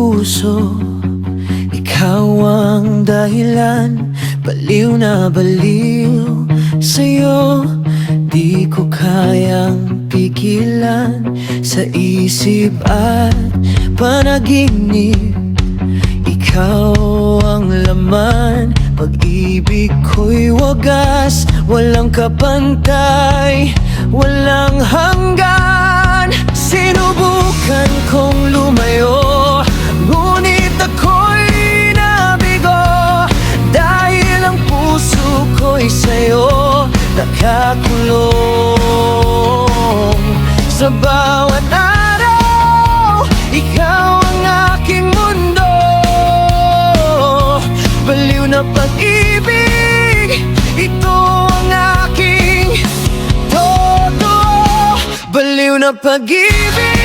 puso. Ikaw ang dahilan Baliw na baliw sa'yo. Di ko kayang pigilan Sa isip at panaginip. Ikaw ang laman Pag-ibig ko'y wagas. Walang kapantay Walang hanggan Nakakulong Sa bawat araw Ikaw ang aking mundo. Baliw na pag-ibig Ito ang aking totoo Baliw na pag-ibig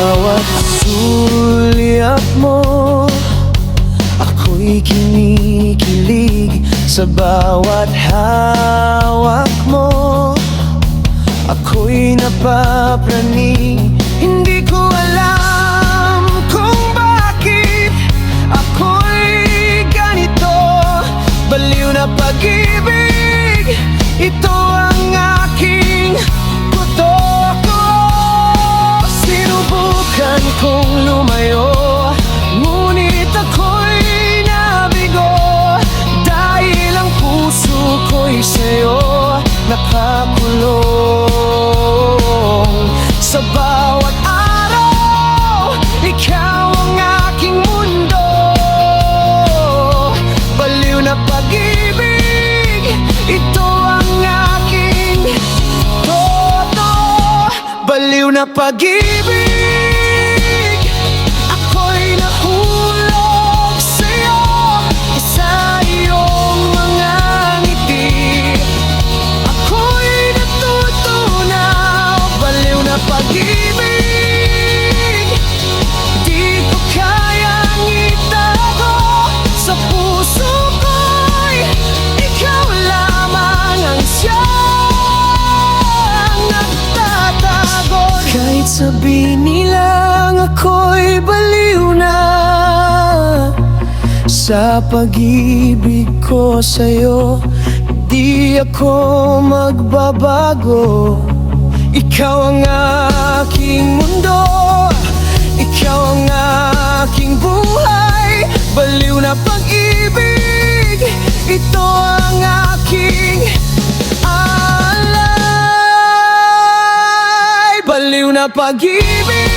bawat sulyap mo Ako'y kinikilig Sa bawat hawak mo. Ako'y napapraning Sa bawat araw Ikaw ang aking mundo. Baliw na pag-ibig Ito ang aking totoo Baliw na pag-ibig Sabihin nilang ako'y baliw na. Sa pag-ibig ko sa'yo Di ako magbabago. Ikaw ang aking mundo na pag-ibig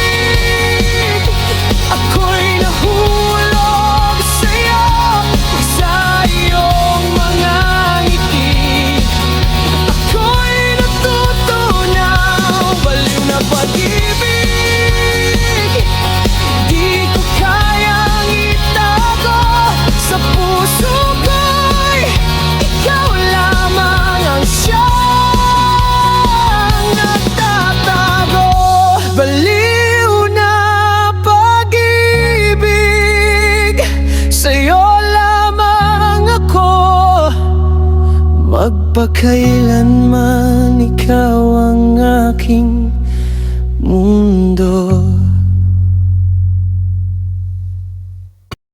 Magpakailanman ikaw ang aking mundo